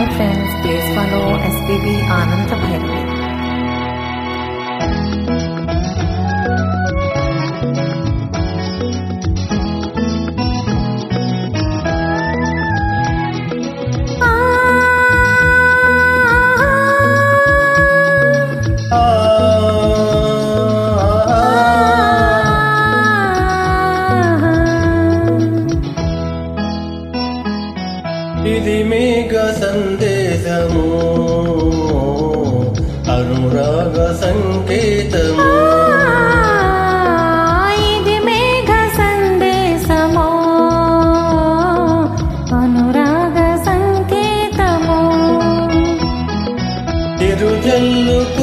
Hi friends, please follow SPB ఇది మేఘ సందేశము. అనురాగ సంకేతము. ఇది మేఘ సందేశమో. అనురాగ సంకేతమో. తిరుజల్లు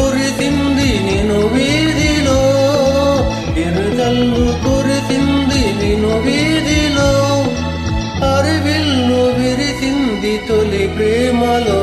ప్రేమలో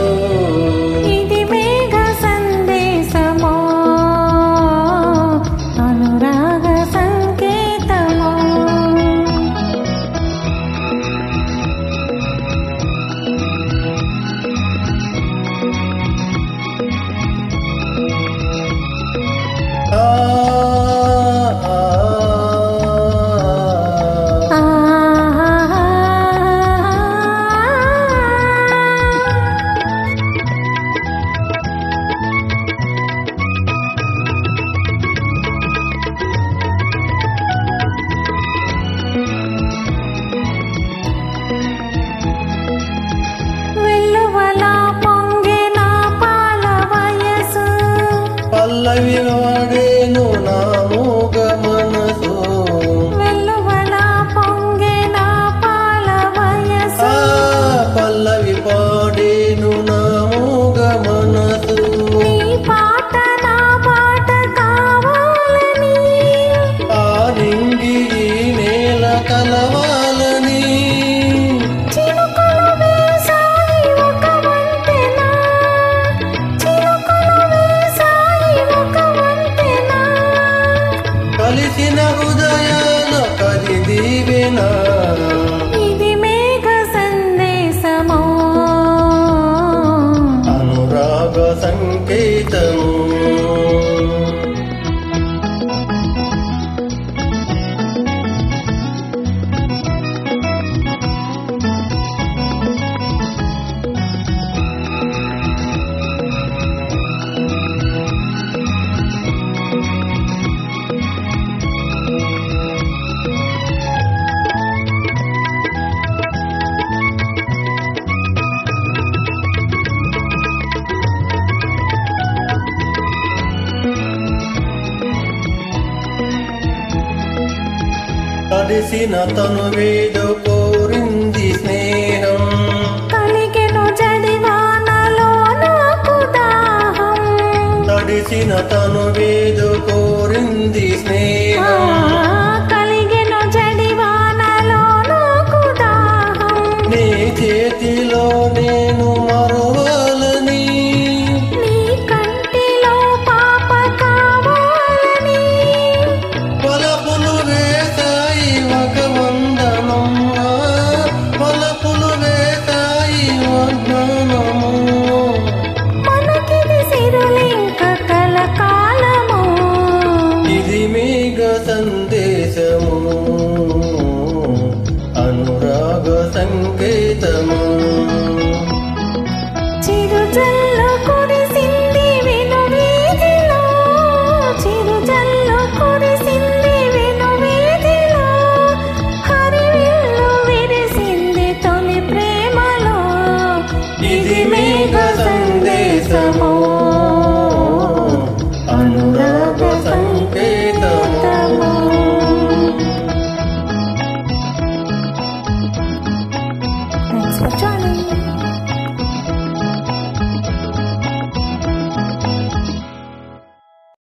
పల్లవి వాడేను నా దీవెనా ఇది మేఘ సందేశమో? అనురాగ సంకేతము? కలిసిన తను వేదో కోరింది స్నేహం. జడివానలో నాకు దాహం. తడిసిన తను వేదో కోరింది స్నేహం. కలిగెను జడివానలో నాకు దాహం. నీ చేతిలో ఇది మేఘ సందేశము అనురాగ సంకేతము. చిరు